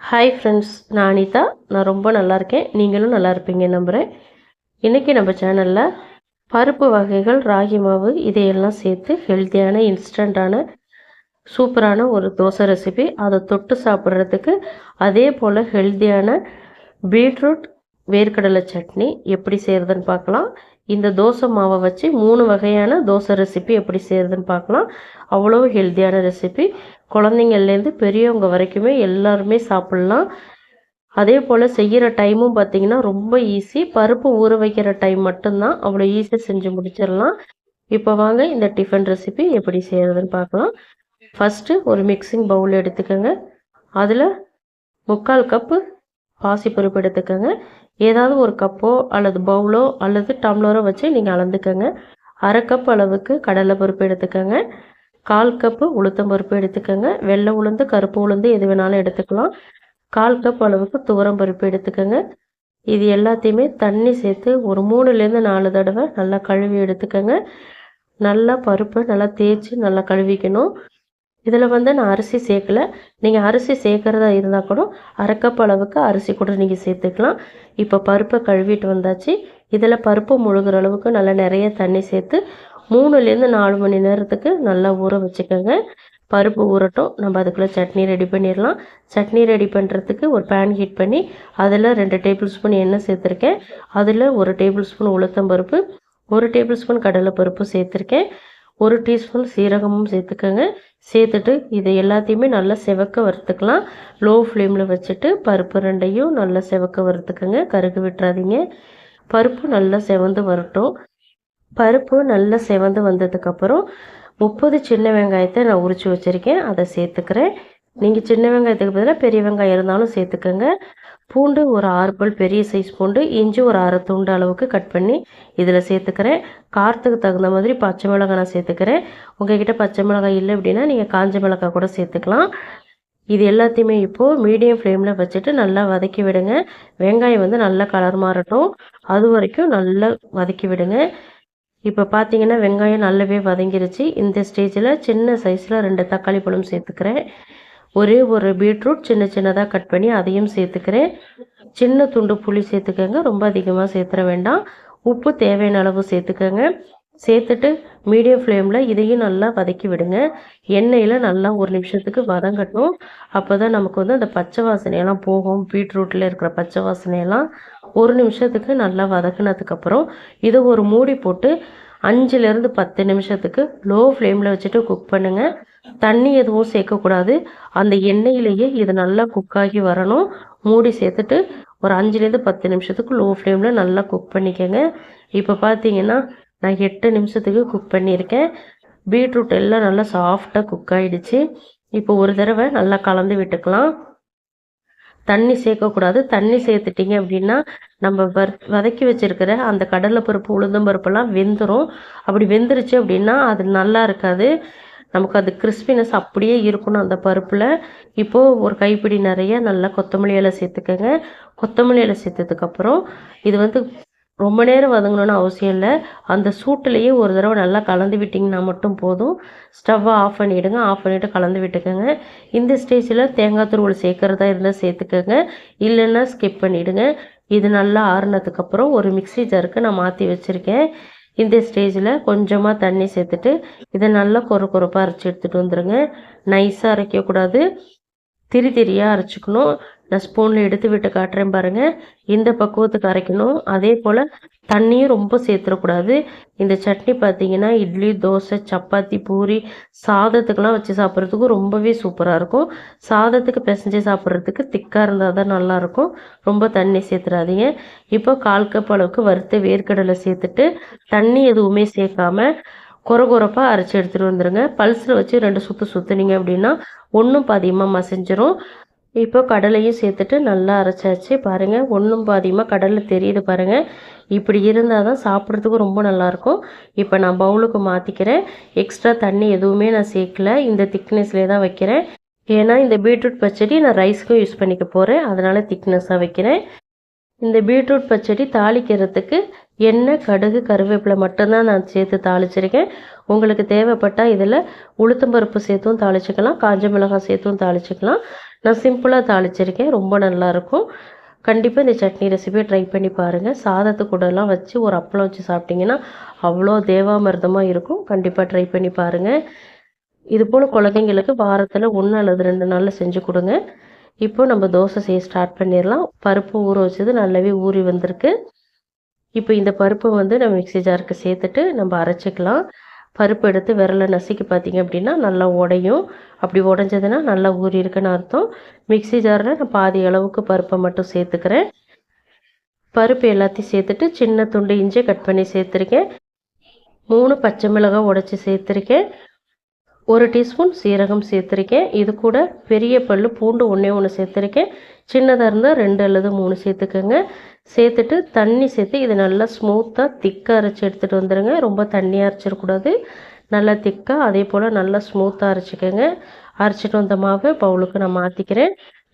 Hi friends நான் அனிதா. நான் ரொம்ப நல்லா இருக்கேன். நீங்களும் நல்லா இருப்பீங்க நம்புகிறேன் இன்றைக்கி நம்ம சேனலில் பருப்பு வகைகள் ராகி மாவு இதையெல்லாம் சேர்த்து ஹெல்த்தியான இன்ஸ்டண்ட்டான சூப்பரான ஒரு தோசை ரெசிபி அதை தொட்டு சாப்பிட்றதுக்கு அதே போல் ஹெல்த்தியான பீட்ரூட் வேர்க்கடலை சட்னி எப்படி செய்கிறதுன்னு பார்க்கலாம். இந்த தோசை மாவை வச்சு மூணு வகையான தோசை ரெசிபி எப்படி செய்கிறதுன்னு பார்க்கலாம். அவ்வளோ ஹெல்த்தியான ரெசிபி குழந்தைங்கள்லேருந்து பெரியவங்க வரைக்குமே எல்லாருமே சாப்பிட்லாம். அதே போல் செய்கிற டைமும் பார்த்திங்கன்னா ரொம்ப ஈஸி பருப்பு ஊற வைக்கிற டைம் மட்டும்தான். அவ்வளோ ஈஸியாக செஞ்சு முடிச்சிடலாம். இப்போ வாங்க இந்த டிஃபன் ரெசிபி எப்படி செய்கிறதுன்னு பார்க்கலாம். ஃபஸ்ட்டு ஒரு மிக்சிங் பவுல் எடுத்துக்கோங்க. அதில் முக்கால் கப்பு பாசிப்பருப்பு எடுத்துக்கோங்க. ஏதாவது ஒரு கப்போ அல்லது பவுலோ அல்லது டம்ளரோ வச்சு நீங்கள் அளந்துக்கோங்க. அரை கப் அளவுக்கு கடலை பருப்பு எடுத்துக்கோங்க. கால் கப்பு உளுத்தம் பருப்பு எடுத்துக்கோங்க. வெள்ளை உளுந்து கருப்பு உளுந்து எது வேணாலும் எடுத்துக்கலாம். கால் கப் அளவுக்கு துவரம் பருப்பு எடுத்துக்கோங்க. இது எல்லாத்தையுமே தண்ணி சேர்த்து ஒரு மூணுலேருந்து நாலு தடவை நல்லா கழுவி எடுத்துக்கோங்க. நல்லா பருப்பு நல்லா தேய்ச்சி நல்லா கழுவிக்கணும். இதில் வந்து நான் அரிசி சேர்க்கல. நீங்கள் அரிசி சேர்க்குறதா இருந்தால் கூட அரைக்கப் அளவுக்கு அரிசி கூட நீங்கள் சேர்த்துக்கலாம். இப்போ பருப்பை கழுவிட்டு வந்தாச்சு. இதில் பருப்பு முழுகிற அளவுக்கு நல்லா நிறைய தண்ணி சேர்த்து மூணுலேருந்து நாலு மணி நேரத்துக்கு நல்லா ஊற வச்சுக்கோங்க. பருப்பு ஊறட்டும். நம்ம அதுக்குள்ளே சட்னி ரெடி பண்ணிடலாம். சட்னி ரெடி பண்ணுறதுக்கு ஒரு பேன் ஹீட் பண்ணி அதில் ரெண்டு டேபிள் ஸ்பூன் எண்ணெய் சேர்த்துருக்கேன். அதில் ஒரு டேபிள் ஸ்பூன் உளுத்தம் பருப்பு ஒரு டேபிள் ஸ்பூன் கடலை பருப்பு சேர்த்துருக்கேன். ஒரு டீஸ்பூன் சீரகமும் சேர்த்துக்கோங்க. சேர்த்துட்டு இதை எல்லாத்தையுமே நல்லா செவக்க வறுத்துக்கலாம். லோ ஃப்ளேமில் வச்சுட்டு பருப்பு ரெண்டையும் நல்லா செவக்க வறுத்துக்கோங்க. கருகு விட்டுறாதீங்க. பருப்பு நல்லா செவந்து வரட்டும். பருப்பு நல்லா செவந்து வந்ததுக்கப்புறம் முப்பது சின்ன வெங்காயத்தை நான் உரித்து வச்சுருக்கேன். அதை சேர்த்துக்கிறேன். நீங்கள் சின்ன வெங்காயத்துக்கு பதிலாக பெரிய வெங்காயம் இருந்தாலும் சேர்த்துக்கோங்க. பூண்டு ஒரு ஆறு பல் பெரிய சைஸ் பூண்டு இஞ்சி ஒரு அரை துண்டு அளவுக்கு கட் பண்ணி இதில் சேர்த்துக்கிறேன். காரத்துக்கு தகுந்த மாதிரி பச்சை மிளகாய் நான் சேர்த்துக்கிறேன். உங்ககிட்ட பச்சை மிளகாய் இல்லை அப்படின்னா நீங்கள் காஞ்ச மிளகாய் கூட சேர்த்துக்கலாம். இது எல்லாத்தையுமே இப்போது மீடியம் ஃப்ளேமில் வச்சுட்டு நல்லா வதக்கி விடுங்க. வெங்காயம் வந்து நல்லா கலர் மாறட்டும். அது வரைக்கும் நல்லா வதக்கி விடுங்க. இப்போ பார்த்தீங்கன்னா வெங்காயம் நல்லாவே வதங்கிருச்சு. இந்த ஸ்டேஜில் சின்ன சைஸில் ரெண்டு தக்காளி பழம் சேர்த்துக்கிறேன். ஒரே ஒரு பீட்ரூட் சின்ன சின்னதாக கட் பண்ணி அதையும் சேர்த்துக்கிறேன். சின்ன துண்டு புளி சேர்த்துக்கோங்க. ரொம்ப அதிகமாக சேர்த்துற வேண்டாம். உப்பு தேவையான அளவு சேர்த்துக்கோங்க. சேர்த்துட்டு மீடியம் ஃப்ளேமில் இதையும் நல்லா வதக்கி விடுங்க. எண்ணெயில் நல்லா ஒரு நிமிஷத்துக்கு வதங்கட்டும். அப்போ தான் நமக்கு வந்து அந்த பச்சை வாசனையெல்லாம் போகும். பீட்ரூட்டில் இருக்கிற பச்சை வாசனையெல்லாம் ஒரு நிமிஷத்துக்கு நல்லா வதக்குனதுக்கப்புறம் இதை ஒரு மூடி போட்டு அஞ்சுலேருந்து பத்து நிமிஷத்துக்கு லோ ஃப்ளேமில் வச்சுட்டு குக் பண்ணுங்கள் தண்ணி எதுவும் சேர்க்கக்கூடாது. அந்த எண்ணெயிலேயே இது நல்லா குக்காகி வரணும். மூடி சேர்த்துட்டு ஒரு அஞ்சுலேருந்து பத்து நிமிஷத்துக்கு லோ ஃப்ளேமில் நல்லா குக் பண்ணிக்கோங்க. இப்போ பார்த்தீங்கன்னா நான் எட்டு நிமிஷத்துக்கு குக் பண்ணியிருக்கேன். பீட்ரூட் எல்லாம் நல்லா சாஃப்டாக குக் ஆகிடுச்சு இப்போ ஒரு தடவை நல்லா கலந்து விட்டுக்கலாம். தண்ணி சேர்க்கக்கூடாது. தண்ணி சேர்த்துட்டிங்க அப்படின்னா நம்ம வர் வதக்கி வச்சுருக்கிற அந்த கடலைப்பருப்பு உளுந்தம் பருப்பெல்லாம் வெந்துடும் அப்படி வெந்துருச்சு அப்படின்னா அது நல்லா இருக்காது. நமக்கு அது கிறிஸ்பினஸ் அப்படியே இருக்கணும் அந்த பருப்பில். இப்போது ஒரு கைப்பிடி நிறைய நல்லா கொத்தமல்லி இலை சேர்த்துக்கோங்க. கொத்தமல்லி இலை சேர்த்ததுக்கப்புறம் இது வந்து ரொம்ப நேரம் வதங்கணும்னு அவசியம் இல்லை. அந்த சூட்டுலேயே ஒரு தடவை நல்லா கலந்து விட்டிங்கன்னா மட்டும் போதும். ஸ்டவ்வை ஆஃப் பண்ணிவிடுங்க ஆஃப் பண்ணிவிட்டு கலந்து விட்டுக்கோங்க. இந்த ஸ்டேஜில் தேங்காய் துருவல் சேர்க்குறதா இருந்தால் சேர்த்துக்கோங்க. இல்லைன்னா ஸ்கிப் பண்ணிவிடுங்க இது நல்லா ஆறுனதுக்கப்புறம் ஒரு மிக்சி ஜருக்கு நான் மாற்றி வச்சுருக்கேன். இந்த ஸ்டேஜில் கொஞ்சமாக தண்ணி சேர்த்துட்டு இதை நல்லா கொர கொரப்பாக அரைச்சி எடுத்துகிட்டு வந்துடுங்க நைஸாக அரைக்கக்கூடாது. திரி திரியாக அரைச்சிக்கணும். நான் ஸ்பூனில் எடுத்து விட்டு காட்டுறேன் பாருங்கள் இந்த பக்குவத்துக்கு அரைக்கணும். அதே போல் தண்ணியும் ரொம்ப சேர்த்துடக்கூடாது. இந்த சட்னி பார்த்தீங்கன்னா இட்லி தோசை சப்பாத்தி பூரி சாதத்துக்கெலாம் வச்சு சாப்பிட்றதுக்கும் ரொம்பவே சூப்பராக இருக்கும். சாதத்துக்கு பிசைஞ்சு சாப்பிட்றதுக்கு திக்காக இருந்தால் தான் நல்லாயிருக்கும். ரொம்ப தண்ணி சேர்த்துடாதீங்க இப்போ கால் கப் அளவுக்கு வறுத்த வேர்க்கடலை சேர்த்துட்டு தண்ணி எதுவுமே சேர்க்காம கொர கொரப்பாக அரைச்சி எடுத்துகிட்டு வந்துடுங்க பல்ஸில் வச்சு ரெண்டு சுற்று சுற்றுனீங்க அப்படின்னா ஒன்றும் பாதியமாக மசிஞ்சிரும். இப்போ கடலையும் சேர்த்துட்டு நல்லா அரைச்சாச்சு. பாருங்கள் ஒன்றும் பாதியமாக கடலில் தெரியுது பாருங்கள் இப்படி இருந்தால் தான் சாப்பிட்றதுக்கும் ரொம்ப நல்லாயிருக்கும். இப்போ நான் பவுலுக்கு மாற்றிக்கிறேன் எக்ஸ்ட்ரா தண்ணி எதுவுமே நான் சேர்க்கல. இந்த திக்னஸ்லேயே தான் வைக்கிறேன். ஏன்னா இந்த பீட்ரூட் பச்சடி நான் ரைஸ்க்கும் யூஸ் பண்ணிக்க போகிறேன் அதனால் திக்னஸாக வைக்கிறேன். இந்த பீட்ரூட் பச்சடி தாளிக்கிறதுக்கு எண்ணெய் கடுகு கருவேப்பிலை மட்டும்தான் நான் சேர்த்து தாளிச்சிருக்கேன். உங்களுக்கு தேவைப்பட்டால் இதில் உளுத்தம்பருப்பு சேர்த்தும் தாளிச்சிக்கலாம். காஞ்ச மிளகாய் சேர்த்தும் தாளிச்சிக்கலாம். நான் சிம்பிளாக தாளிச்சிருக்கேன். ரொம்ப நல்லாயிருக்கும். கண்டிப்பாக இந்த சட்னி ரெசிபியை ட்ரை பண்ணி பாருங்கள் சாதத்து கூடலாம் வச்சு ஒரு அப்பளம் வச்சு சாப்பிட்டிங்கன்னா அவ்வளோ தேவாமிர்தமாக இருக்கும். கண்டிப்பாக ட்ரை பண்ணி பாருங்கள் இது போல் குழந்தைங்களுக்கு வாரத்தில் ஒன்று அல்லது ரெண்டு நாளில் செஞ்சு கொடுங்க. இப்போ நம்ம தோசை செய்ய ஸ்டார்ட் பண்ணிடலாம். பருப்பு ஊற வச்சது நல்லாவே ஊறி வந்திருக்கு. இப்போ இந்த பருப்பை வந்து நம்ம மிக்ஸி ஜாருக்கு சேர்த்துட்டு நம்ம அரைச்சிக்கலாம். பருப்பு எடுத்து விரலை நசுக்கி பார்த்தீங்க அப்படின்னா நல்லா உடையும். அப்படி உடஞ்சதுன்னா நல்லா ஊறி இருக்குன்னு அர்த்தம். மிக்சி ஜாரில் நான் பாதி அளவுக்கு பருப்பை மட்டும் சேர்த்துக்கிறேன். பருப்பு எல்லாத்தையும் சேர்த்துட்டு சின்ன துண்டு இஞ்சி கட் பண்ணி சேர்த்துருக்கேன். மூணு பச்சை மிளகாய் உடச்சி சேர்த்துருக்கேன். ஒரு டீஸ்பூன் சீரகம் சேர்த்துருக்கேன். இது கூட பெரிய பல் பூண்டு ஒன்றே ஒன்று சேர்த்துருக்கேன். சின்னதாக இருந்தால் ரெண்டு அல்லது மூணு சேர்த்துக்கோங்க. சேர்த்துட்டு தண்ணி சேர்த்து இதை நல்லா ஸ்மூத்தாக திக்காக அரைச்சி எடுத்துகிட்டு வந்துடுங்க ரொம்ப தண்ணியாக அரைச்சிடக்கூடாது. நல்லா திக்காக அதே போல் நல்லா ஸ்மூத்தாக அரைச்சிக்கோங்க. அரைச்சிட்டு வந்த மாவை பவுலுக்கு நான் மாற்றிக்கிறேன்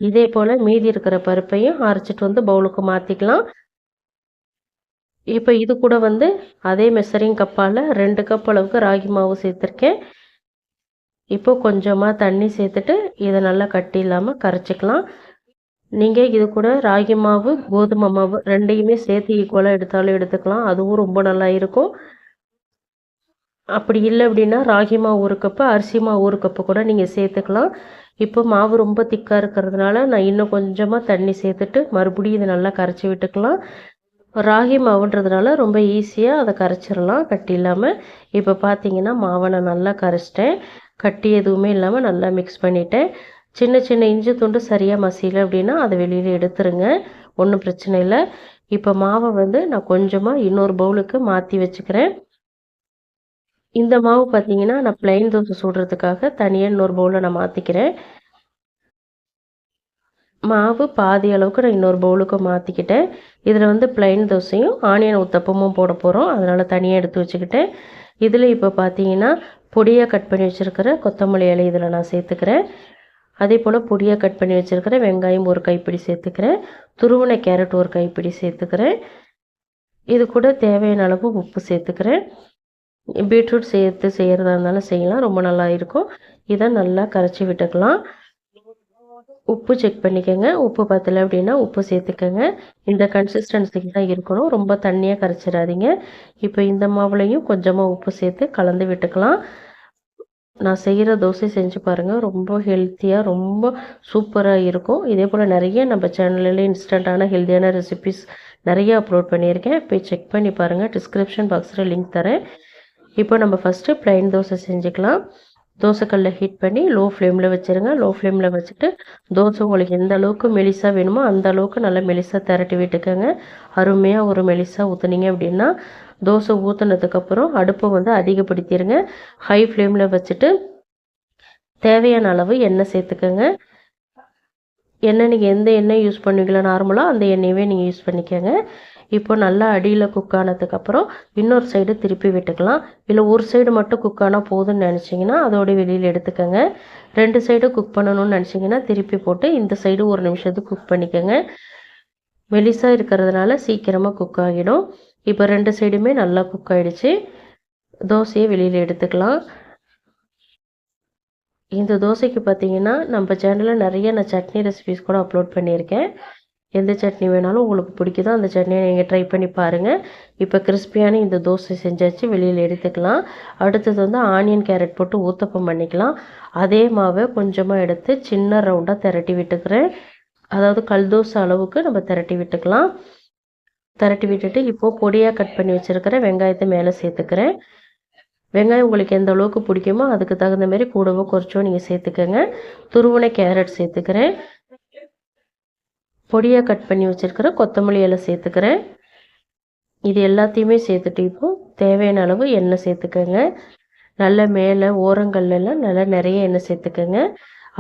இதே போல் மீதி இருக்கிற பருப்பையும் அரைச்சிட்டு வந்து பவுலுக்கு மாற்றிக்கலாம் இப்போ இது கூட வந்து அதே மெசரிங் கப்பால் ரெண்டு கப் அளவுக்கு ராகி மாவு சேர்த்துருக்கேன். இப்போ கொஞ்சமாக தண்ணி சேர்த்துட்டு இதை நல்லா கட்டி இல்லாமல் கரைச்சிக்கலாம். நீங்கள் இது கூட ராகி மாவு கோதுமை மாவு ரெண்டையுமே சேர்த்து ஈக்குவலாக எடுத்தாலும் எடுத்துக்கலாம். அதுவும் ரொம்ப நல்லா இருக்கும். அப்படி இல்லை அப்படின்னா ராகி மாவு ஒரு கப்பு அரிசி மாவு ஒரு கப்பு கூட நீங்கள் சேர்த்துக்கலாம். இப்போ மாவு ரொம்ப திக்காக இருக்கிறதுனால நான் இன்னும் கொஞ்சமாக தண்ணி சேர்த்துட்டு மறுபடியும் இதை நல்லா கரைச்சி விட்டுக்கலாம். ராகி மாவுன்றதுனால ரொம்ப ஈஸியாக அதை கரைச்சிடலாம் கட்டி இல்லாமல் இப்போ பார்த்தீங்கன்னா மாவை நான் நல்லா கரைச்சிட்டேன். கட்டி எதுவுமே இல்லாமல் நல்லா மிக்ஸ் பண்ணிவிட்டேன் சின்ன சின்ன இஞ்சி துண்டு சரியாக மசியல அப்படின்னா அதை வெளியில் எடுத்துருங்க. ஒன்றும் பிரச்சனை இல்லை. இப்போ மாவை வந்து நான் கொஞ்சமாக இன்னொரு பவுலுக்கு மாற்றி வச்சுக்கிறேன். இந்த மாவு பார்த்தீங்கன்னா நான் பிளைன் தோசை சுடுறதுக்காக தனியாக இன்னொரு பவுலில் நான் மாற்றிக்கிறேன் மாவு பாதி அளவுக்கு நான் இன்னொரு பவுலுக்கு மாற்றிக்கிட்டேன் இதில் வந்து பிளைன் தோசையும் ஆனியன் உத்தப்பமும் போட போகிறோம் அதனால் தனியாக எடுத்து வச்சுக்கிட்டேன். இதில் இப்போ பார்த்தீங்கன்னா பொடியாக கட் பண்ணி வச்சுருக்கிற கொத்தமல்லி இலை இதில் நான் சேர்த்துக்கிறேன். அதே போல் பொடியாக கட் பண்ணி வச்சுருக்கிற வெங்காயம் ஒரு கைப்பிடி சேர்த்துக்கிறேன். துருவனை கேரட் ஒரு கைப்பிடி சேர்த்துக்கிறேன். இது கூட தேவையான அளவு உப்பு சேர்த்துக்கிறேன். பீட்ரூட் சேர்த்து செய்கிறதா இருந்தாலும் செய்யலாம். ரொம்ப நல்லா இருக்கும். இதை நல்லா கரைச்சி விட்டுக்கலாம். உப்பு செக் பண்ணிக்கோங்க. உப்பு பத்தலை அப்படின்னா உப்பு சேர்த்துக்கோங்க. இந்த கன்சிஸ்டன்சிக்கு தான் இருக்கணும். ரொம்ப தண்ணியாக கரைச்சிடாதீங்க. இப்போ இந்த மாவுலையும் கொஞ்சமாக உப்பு சேர்த்து கலந்து விட்டுக்கலாம். நான் செய்கிற தோசை செஞ்சு பாருங்கள் ரொம்ப ஹெல்த்தியாக ரொம்ப சூப்பராக இருக்கும். இதே போல் நிறைய நம்ம சேனலில் இன்ஸ்டண்ட்டான ஹெல்த்தியான ரெசிபிஸ் நிறைய அப்லோட் பண்ணியிருக்கேன். போய் செக் பண்ணி பாருங்கள் டிஸ்கிரிப்ஷன் பாக்ஸில் லிங்க் தரேன். இப்போ நம்ம ஃபஸ்ட்டு ப்ளைன் தோசை செஞ்சுக்கலாம். தோசைக்கல்ல ஹீட் பண்ணி லோ ஃப்ளேமில் வச்சுருங்க லோ ஃப்ளேமில் வச்சுட்டு தோசை உங்களுக்கு எந்த அளவுக்கு மெலிசாக வேணுமோ அந்த அளவுக்கு நல்லா மெலிசாக திரட்டி விட்டுக்கோங்க. அருமையாக ஒரு மெலிசாக ஊற்றுனீங்க அப்படின்னா தோசை ஊற்றுனதுக்கப்புறம் அடுப்பை வந்து அதிகப்படுத்திடுங்க ஹை ஃப்ளேமில் வச்சுட்டு தேவையான அளவு எண்ணெய் சேர்த்துக்கோங்க. எண்ணெய் நீங்கள் எந்த எண்ணெய் யூஸ் பண்ணுவீங்களோ நார்மலாக அந்த எண்ணெயவே நீங்கள் யூஸ் பண்ணிக்கோங்க. இப்போ நல்லா அடியில் குக் ஆனதுக்கப்புறம் இன்னொரு சைடு திருப்பி விட்டுக்கலாம். இல்லை ஒரு சைடு மட்டும் குக் ஆனால் போதும்னு நினச்சிங்கன்னா அதோடய வெளியில் எடுத்துக்கோங்க. ரெண்டு சைடு குக் பண்ணணும்னு நினச்சிங்கன்னா திருப்பி போட்டு இந்த சைடு ஒரு நிமிஷத்துக்கு குக் பண்ணிக்கோங்க. மெலிசாக இருக்கிறதுனால சீக்கிரமாக குக் ஆகிடும். இப்போ ரெண்டு சைடுமே நல்லா குக் ஆகிடுச்சு தோசையை வெளியில் எடுத்துக்கலாம். இந்த தோசைக்கு பார்த்தீங்கன்னா நம்ம சேனலில் நிறைய நான் சட்னி ரெசிபிஸ் கூட அப்லோட் பண்ணியிருக்கேன். எந்த சட்னி வேணாலும் உங்களுக்கு பிடிக்குதோ அந்த சட்னியை நீங்கள் ட்ரை பண்ணி பாருங்கள் இப்போ கிறிஸ்பியான இந்த தோசை செஞ்சாச்சு வெளியில் எடுத்துக்கலாம். அடுத்தது வந்து ஆனியன் கேரட் போட்டு ஊத்தப்பம் பண்ணிக்கலாம். அதே மாவை கொஞ்சமாக எடுத்து சின்ன ரவுண்டாக திரட்டி விட்டுக்கிறேன். அதாவது கல் தோசை அளவுக்கு நம்ம திரட்டி விட்டுக்கலாம். திரட்டி விட்டுட்டு இப்போது பொடியாக கட் பண்ணி வச்சுருக்கிறேன் வெங்காயத்தை மேலே சேர்த்துக்கிறேன். வெங்காயம் உங்களுக்கு எந்த அளவுக்கு பிடிக்குமோ அதுக்கு தகுந்த மாதிரி கூடவோ குறைச்சோ நீங்கள் சேர்த்துக்கோங்க. துருவனை கேரட் சேர்த்துக்கிறேன். பொடியாக கட் பண்ணி வச்சுருக்கிற கொத்தமல்லி எல்லாம் சேர்த்துக்கிறேன். இது எல்லாத்தையுமே சேர்த்துட்டு இப்போ தேவையான அளவு எண்ணெய் சேர்த்துக்கோங்க. நல்ல மேலே ஓரங்கள்லாம் நல்லா நிறைய எண்ணெய் சேர்த்துக்கோங்க.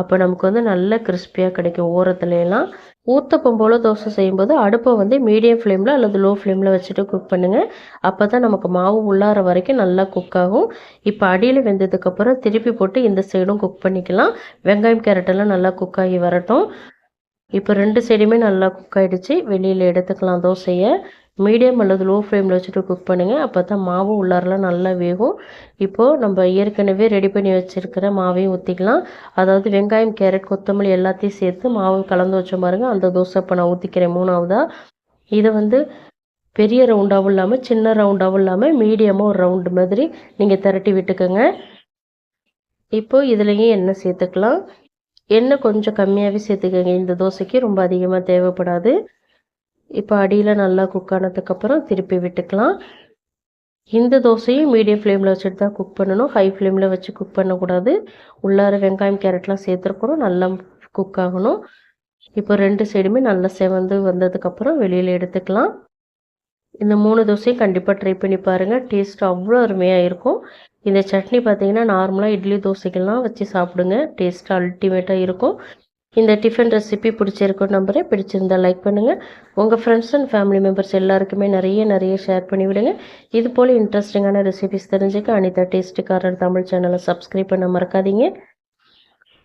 அப்போ நமக்கு வந்து நல்ல கிறிஸ்பியாக கிடைக்கும். ஓரத்துலலாம் ஊத்தப்பம் போல் தோசை செய்யும்போது அடுப்பை வந்து மீடியம் ஃப்ளேமில் அல்லது லோ ஃப்ளேமில் வச்சுட்டு குக் பண்ணுங்கள் அப்போ தான் நமக்கு மாவு உள்ளார வரைக்கும் நல்லா குக் ஆகும். இப்போ அடியில் வெந்ததுக்கப்புறம் திருப்பி போட்டு இந்த சைடும் குக் பண்ணிக்கலாம். வெங்காயம் கேரட்டெல்லாம் நல்லா குக் ஆகி வரட்டும். இப்போ ரெண்டு சைடுமே நல்லா குக் ஆகிடுச்சு வெளியில் எடுத்துக்கலாம் தோசையை. மீடியம் அல்லது லோ ஃப்ளேமில் வச்சுட்டு குக் பண்ணுங்கள் அப்போ தான் மாவு உள்ளாரெலாம் நல்லா வேகும். இப்போது நம்ம ஏற்கனவே ரெடி பண்ணி வச்சுருக்கிற மாவையும் ஊற்றிக்கலாம் அதாவது வெங்காயம் கேரட் கொத்தமல்லி எல்லாத்தையும் சேர்த்து மாவு கலந்து வச்ச பாருங்க. அந்த தோசை இப்போ நான் ஊற்றிக்கிறேன் மூணாவதாக இதை வந்து பெரிய ரவுண்டாகவும் இல்லாமல் சின்ன ரவுண்டாகவும் இல்லாமல் மீடியமாக ஒரு ரவுண்டு மாதிரி நீங்கள் திரட்டி விட்டுக்கோங்க. இப்போது இதுலேயும் எண்ணெய் சேர்த்துக்கலாம். எண்ணெய் கொஞ்சம் கம்மியாகவே சேர்த்துக்கோங்க. இந்த தோசைக்கு ரொம்ப அதிகமாக தேவைப்படாது. இப்போ அடியில் நல்லா குக் ஆனதுக்கப்புறம் திருப்பி விட்டுக்கலாம். இந்த தோசையும் மீடியம் ஃப்ளேமில் வச்சுட்டு தான் குக் பண்ணணும். ஹை ஃப்ளேமில் வச்சு குக் பண்ணக்கூடாது. உள்ளார வெங்காயம் கேரட்லாம் சேர்த்துருக்கணும். நல்லா குக் ஆகணும். இப்போ ரெண்டு சைடுமே நல்லா செவந்து வந்ததுக்கப்புறம் வெளியில் எடுத்துக்கலாம். இந்த மூணு தோசையும் கண்டிப்பாக ட்ரை பண்ணி பாருங்கள் டேஸ்ட் அவ்வளோ அருமையாக இருக்கும். இந்த சட்னி பார்த்தீங்கன்னா நார்மலாக இட்லி தோசைகள்லாம் வச்சு சாப்பிடுங்க. டேஸ்ட் அல்டிமேட்டாக இருக்கும். இந்த டிஃபன் ரெசிபி பிடிச்சிருக்கும் நம்பரே பிடிச்சிருந்தா லைக் பண்ணுங்கள் உங்கள் ஃப்ரெண்ட்ஸ் அண்ட் ஃபேமிலி மெம்பர்ஸ் எல்லாருக்குமே நிறைய நிறைய ஷேர் பண்ணி விடுங்க. இது போல் இன்ட்ரெஸ்டிங்கான ரெசிபிஸ் தெரிஞ்சுக்க அனிதா டேஸ்ட்டுக்காரர் தமிழ் சேனலை சப்ஸ்கிரைப் பண்ண மறக்காதீங்க.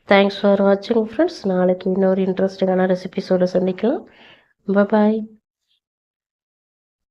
தேங்க்ஸ் ஃபார் வாட்சிங் ஃப்ரெண்ட்ஸ் நாளைக்கு இன்னொரு இன்ட்ரெஸ்டிங்கான ரெசிபிஸோடு சந்திக்கலாம். பாய்